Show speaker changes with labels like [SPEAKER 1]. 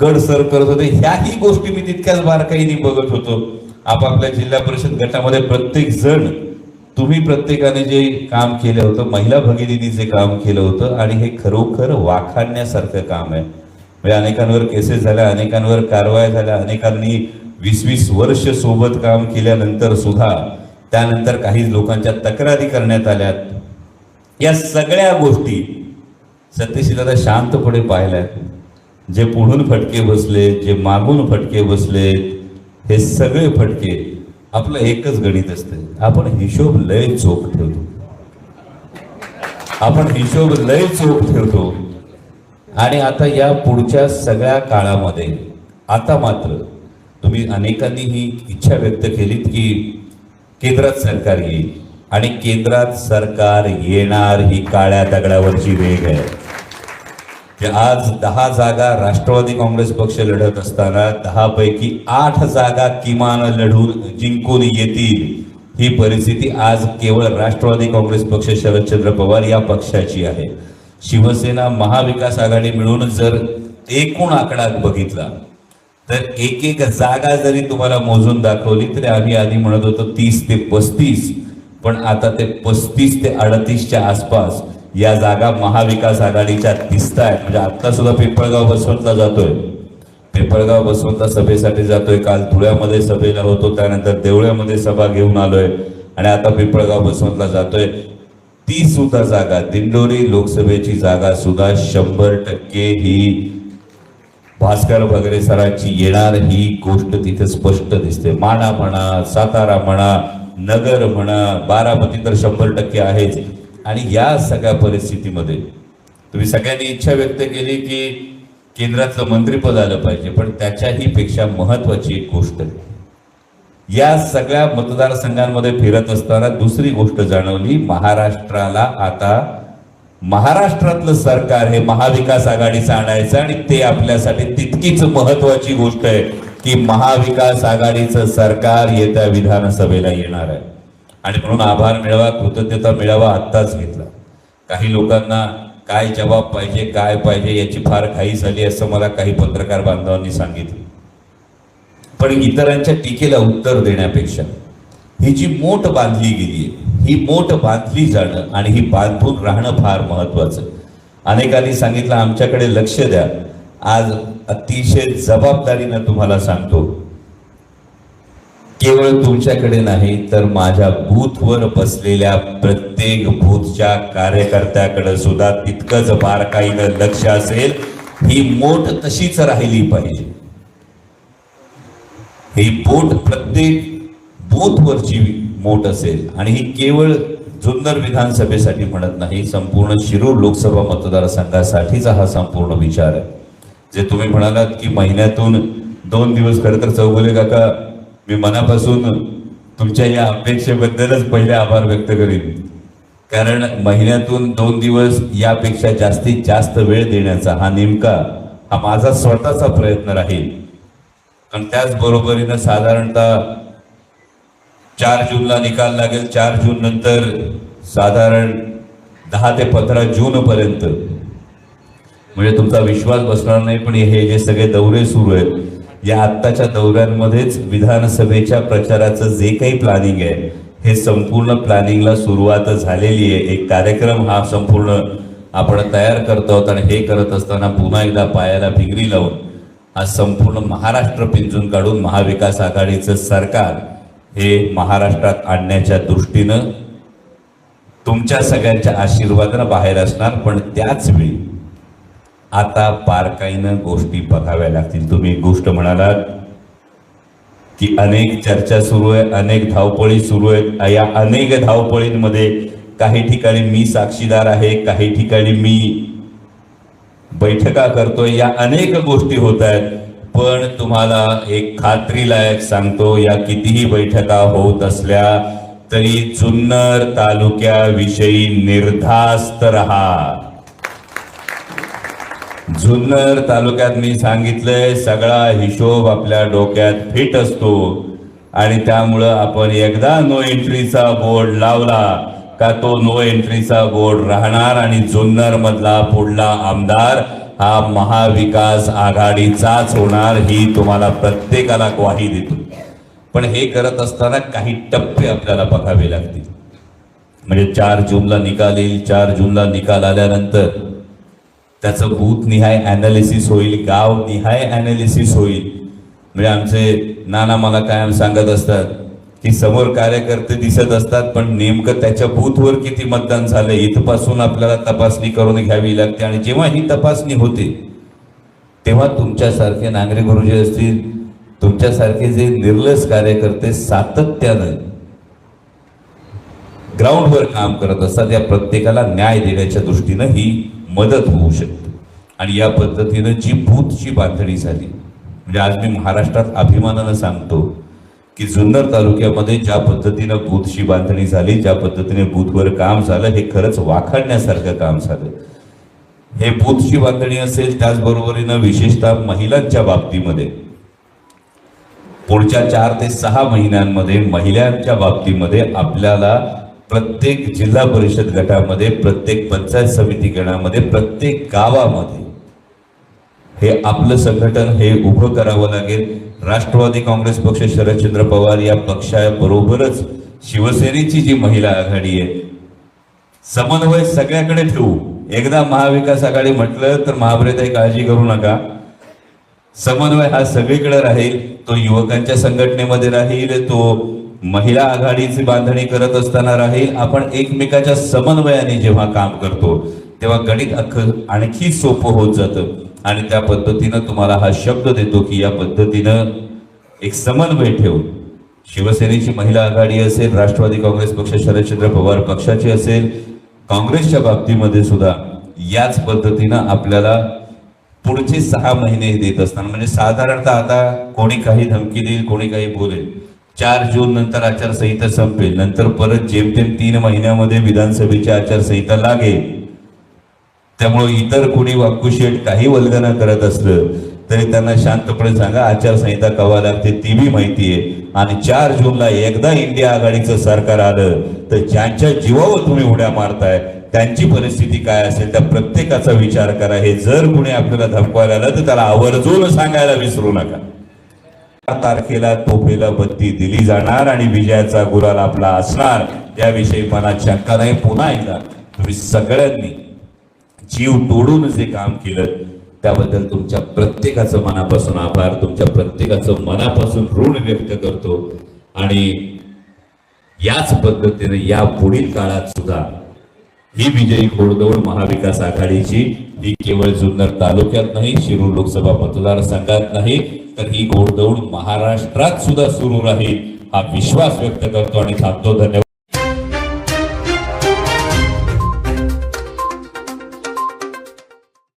[SPEAKER 1] गड सर करत होते. ह्याही गोष्टी मी तितक्याच बारकाईने बघत होतो. आपापल्या जिल्हा परिषद गटामध्ये प्रत्येक जण तुम्ही प्रत्येकाने जे काम केलं होतं महिला भगिनींनी जे काम केलं होतं आणि हे खरोखर वाखाणण्यासारखं काम आहे. म्हणजे अनेकांवर केसेस झाल्या अनेकांवर कारवाया झाल्या अनेकांनी वीस वीस वर्ष सोबत काम केल्यानंतर सुद्धा त्यानंतर काही लोकांच्या तक्रारी करण्यात आल्यात. या सगळ्या गोष्टी सत्यशील दादा शांतपणे पाहिल्या जे पुढून फटके बसले जे मागून फटके बसले हे सगळे फटके आपलं एकच गणित असते. आपण हिशोब लय चोख ठेवतो. आपण हिशोब लय चोख ठेवतो. आणि आता या पुढच्या सगळ्या काळामध्ये आता मात्र तुम्ही अनेकांनी ही इच्छा व्यक्त केलीत की केंद्रात सरकार येईल. आणि केंद्रात सरकार येणार ही काळ्या दगडावरची वेग आहे. आज दहा जागा राष्ट्रवादी काँग्रेस पक्ष लढत असताना दहा पैकी आठ जागा किमान लढून जिंकून येतील. ही परिस्थिती आज केवळ राष्ट्रवादी काँग्रेस पक्ष शरदचंद्र पवार या पक्षाची आहे. शिवसेना महाविकास आघाडी मिळून जर एकूण आकडा बघितला तर एक एक जागा जरी तुम्हाला मोजून दाखवली तरी आम्ही आधी म्हणत होतो तीस ते पस्तीस पण आता ते पस्तीस ते अडतीसच्या आसपास या जागा महाविकास आघाडीच्या दिसत आहेत म्हणजे आता सुद्धा पिंपळगाव बसवंतला जातोय. पिंपळगाव बसवंतला सभेसाठी जातोय. काल धुळ्यामध्ये सभेला होतो. त्यानंतर देवळ्यामध्ये सभा घेऊन आलोय. आणि आता पिंपळगाव बसवंतला जातोय. ती सुद्धा जागा दिंडोरी लोकसभेची जागा सुद्धा शंभर टक्के ही भास्कर वगैरे सरांची येणार ही गोष्ट तिथे स्पष्ट दिसते. माणा म्हणा सातारा म्हणा नगर म्हणा बारामती तर शंभर टक्के आहेच. आणि या सगळ्या परिस्थितीमध्ये तुम्ही सगळ्यांनी इच्छा व्यक्त केली की केंद्रातलं मंत्रीपद आलं पाहिजे पण त्याच्याही पेक्षा महत्वाची एक गोष्ट या सगळ्या मतदारसंघांमध्ये फिरत असताना दुसरी गोष्ट जाणवली महाराष्ट्राला आता महाराष्ट्रातलं सरकार हे महाविकास आघाडीचं आणायचं आणि ते आपल्यासाठी तितकीच महत्वाची गोष्ट आहे की महाविकास आघाडीचं सरकार येत्या विधानसभेला येणार आहे. आणि म्हणून आभार मिळावा कृतज्ञता मिळावा आत्ताच घेतला. काही लोकांना काय जबाब पाहिजे काय पाहिजे याची फार घाई झाली असं मला काही पत्रकार बांधवांनी सांगितलं. पण इतरांच्या टीकेला उत्तर देण्यापेक्षा ही जी मोठ बांधली गेली आहे ही मोठ बांधली जाणं आणि ही बांधून राहणं फार महत्वाचं अनेकांनी सांगितलं आमच्याकडे लक्ष द्या. आज अतिशय जबाबदारीनं तुम्हाला सांगतो केवळ तुमच्याकडे नाही तर माझ्या बूथवर बसलेल्या प्रत्येक बूथच्या कार्यकर्त्याकडे सुद्धा तितकंच बारकाईनं लक्ष असेल. ही मोठ तशीच राहिली पाहिजे. ही बोट प्रत्येक बूथवरची मोठ असेल. आणि ही केवळ जुन्नर विधानसभेसाठी म्हणत नाही संपूर्ण शिरूर लोकसभा मतदारसंघासाठीचा हा संपूर्ण विचार आहे. जे तुम्ही म्हणालात की महिन्यातून दोन दिवस खरं तर चौगुले काका मी मनापासून तुमच्या या अपेक्षेबद्दलच पहिले आभार व्यक्त करीन. कारण महिन्यातून दोन दिवस यापेक्षा जास्तीत जास्त वेळ देण्याचा हा नेमका हा माझा स्वतःचा प्रयत्न राहील. पण त्याचबरोबरीनं साधारणतः चार जूनला निकाल लागेल. चार जून नंतर साधारण दहा ते पंधरा जूनपर्यंत. म्हणजे तुमचा विश्वास बसणार नाही पण हे जे सगळे दौरे सुरू आहेत या आत्ताच्या दौऱ्यांमध्येच विधानसभेच्या प्रचाराचं जे काही प्लॅनिंग आहे हे संपूर्ण प्लॅनिंगला सुरुवात झालेली आहे. एक कार्यक्रम हा संपूर्ण आपण तयार करतो आहोत आणि हे करत असताना पुन्हा एकदा पायाला भिंगरी लावून हा संपूर्ण महाराष्ट्र पिंजून काढून महाविकास आघाडीचं सरकार हे महाराष्ट्रात आणण्याच्या दृष्टीनं तुमच्या सगळ्यांच्या आशीर्वादानं बाहेर असणार. पण त्याच वेळी आता बारकाईनं गोष्टी बघाव्या लागतील. तुम्ही एक गोष्ट म्हणालात की अनेक चर्चा सुरू आहे अनेक धावपळी सुरू आहेत. या अनेक धावपळींमध्ये काही ठिकाणी मी साक्षीदार आहे काही ठिकाणी मी बैठका करतोय. या अनेक गोष्टी होत आहेत. पण तुम्हाला एक खात्रीलायक सांगतो या कितीही बैठका होत असल्या तरी जुन्नर तालुक्याविषयी निर्धास्त राहा. जुन्नर तालुक्यात मी सांगितलंय सगळा हिशोब आपल्या डोक्यात फिट असतो. आणि त्यामुळं आपण एकदा नो एंट्रीचा बोर्ड लावला का तो नो एंट्रीचा बोर्ड राहणार आणि जुन्नर मधला पुढला आमदार हा महाविकास आघाडीचाच होणार ही तुम्हाला प्रत्येकाला ग्वाही देतो. पण हे करत असताना काही टप्पे आपल्याला बघावे लागतील. म्हणजे चार जूनला निकाल येईल चार जूनला निकाल आल्यानंतर त्याचं बूथ निहाय अनालिसिस होईल गाव निहाय अनालिसिस होईल. म्हणजे आमचे नाना मला कायम सांगत असतात की समोर कार्यकर्ते दिसत असतात पण नेमकं त्याच्या बूथवर किती मतदान झालं इथपासून आपल्याला तपासणी करून घ्यावी लागते. आणि जेव्हा ही तपासणी होते तेव्हा तुमच्यासारखे नागरिक गुरुजी असतील तुमच्यासारखे जे निर्लस कार्यकर्ते सातत्यानं ग्राउंडवर काम करत असतात या प्रत्येकाला न्याय देण्याच्या दृष्टीनं ही मदत होऊ शकते. आणि या पद्धतीनं जी भूतची बांधणी झाली म्हणजे आज मी महाराष्ट्रात अभिमानानं सांगतो की जुन्नर तालुक्यामध्ये ज्या पद्धतीनं बूथची बांधणी झाली ज्या पद्धतीने बूथवर काम झालं हे खरंच वाखाणण्यासारखं काम झालं. हे बूथची बांधणी असेल त्याचबरोबरीनं विशेषतः महिलांच्या बाबतीमध्ये. पुढच्या चार ते सहा महिन्यांमध्ये महिलांच्या बाबतीमध्ये आपल्याला प्रत्येक जिल्हा परिषद गटामध्ये प्रत्येक पंचायत समिती गणामध्ये प्रत्येक गावामध्ये हे आपलं संघटन हे उभं करावं लागेल. राष्ट्रवादी काँग्रेस पक्ष शरदचंद्र पवार या पक्षाबरोबरच शिवसेनेची जी महिला आघाडी आहे समन्वय सगळ्याकडे ठेवू. एकदा महाविकास आघाडी म्हटलं तर महाभारताही काळजी करू नका. समन्वय हा सगळीकडे राहील. तो युवकांच्या संघटनेमध्ये राहील तो महिला आघाडीची बांधणी करत असताना राहील आपण एकमेकाच्या समन्वयाने जेव्हा काम करतो तेव्हा गणित अख्खं आणखी सोपं होत जातं. आणि त्या पद्धतीनं तुम्हाला हा शब्द देतो की या पद्धतीनं एक समन्वय ठेवून. शिवसेनेची महिला आघाडी असेल राष्ट्रवादी काँग्रेस पक्ष शरदचंद्र पवार पक्षाची असेल काँग्रेसच्या बाबतीमध्ये सुद्धा याच पद्धतीनं आपल्याला पुढचे सहा महिने देत असताना म्हणजे साधारणतः आता कोणी काही धमकी देईल कोणी काही बोलेल चार जून नंतर आचारसंहिता संपेल. नंतर परत जेमतेम तीन महिन्यामध्ये विधानसभेची आचारसंहिता लागेल. त्यामुळे इतर कोणी वाक्कुशेट काही वल्गना करत असलं तरी त्यांना शांतपणे सांगा आचारसंहिता कवा लागते ती बी माहिती आहे. आणि चार जूनला एकदा इंडिया आघाडीचं सरकार आलं तर ज्यांच्या जीवावर तुम्ही उड्या मारताय त्यांची परिस्थिती काय असेल त्या प्रत्येकाचा विचार करा. हे जर कुणी आपल्याला धमकवायला आलं तर त्याला आवर्जून सांगायला विसरू नका. तारखेला तोफेला बत्ती दिली जाणार आणि विजयाचा गुलाल आपला असणार. त्याविषयी मनात शंका नाही. पुन्हा एकदा तुम्ही सगळ्यांनी जीव तोडून जे काम केलं त्याबद्दल तुमच्या प्रत्येकाचं मनापासून आभार. तुमच्या प्रत्येकाचं मनापासून ऋण व्यक्त करतो. आणि याच पद्धतीने या पुढील काळात सुद्धा ही विजयी घोडदौड महाविकास आघाडीची ही केवळ जुन्नर तालुक्यात नाही शिरूर लोकसभा मतदारसंघात नाही तर ही घोडदौड महाराष्ट्रात सुद्धा सुरू राहील हा विश्वास व्यक्त करतो आणि थांबतो. धन्यवाद.